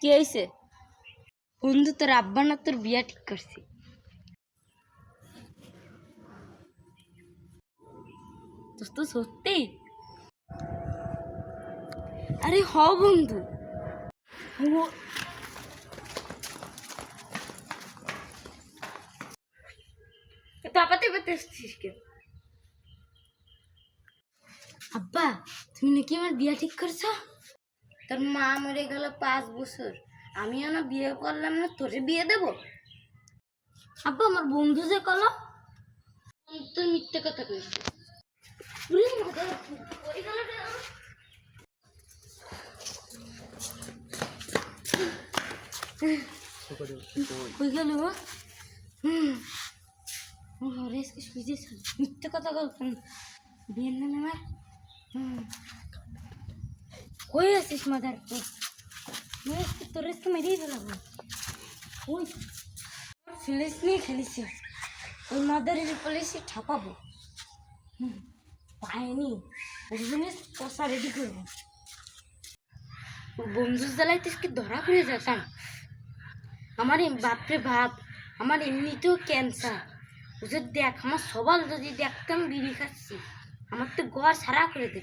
কি হয়েছে বন্ধু, তোর আব্বা না তোর বিয়া ঠিক করছে। দোস্ত, সত্যি? আরে হ বন্ধু। আপাতে পেতে এসছিস কেন? আব্বা, তুমি নাকি আমার বিয়া ঠিক করছ? তোর মা মরে গেল পাঁচ বছর। আমিও না বিয়ে করলাম না তোরে বিয়ে দেব? আব্বা আমার বন্ধু যে কলো। তুই মিথ্যে কথা গেল কই হুম। মিথ্যে কথা বলছেন বিয়ের নামে আমার কই আছিস মাদার তোর তো মেরেই ফেলাম ওই ফিলিস নিয়ে খেলিস ওই মাদারের পুলিশে ঠাপাবো পায়নি ওই জন্য কষা রেডি করব বন্ধুর জ্বালায় তো কি ধরা পড়ে যেতাম আমার বাপরে বাপ আমার এমনিতেও ক্যান্সার ওদের দেখ আমার সবাল যদি দেখতাম বিড়ি খাচ্ছি আমার তো গড় সারা করে আমি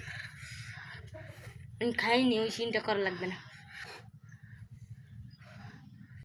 খাইনি ওই সিনটা করা লাগবে না।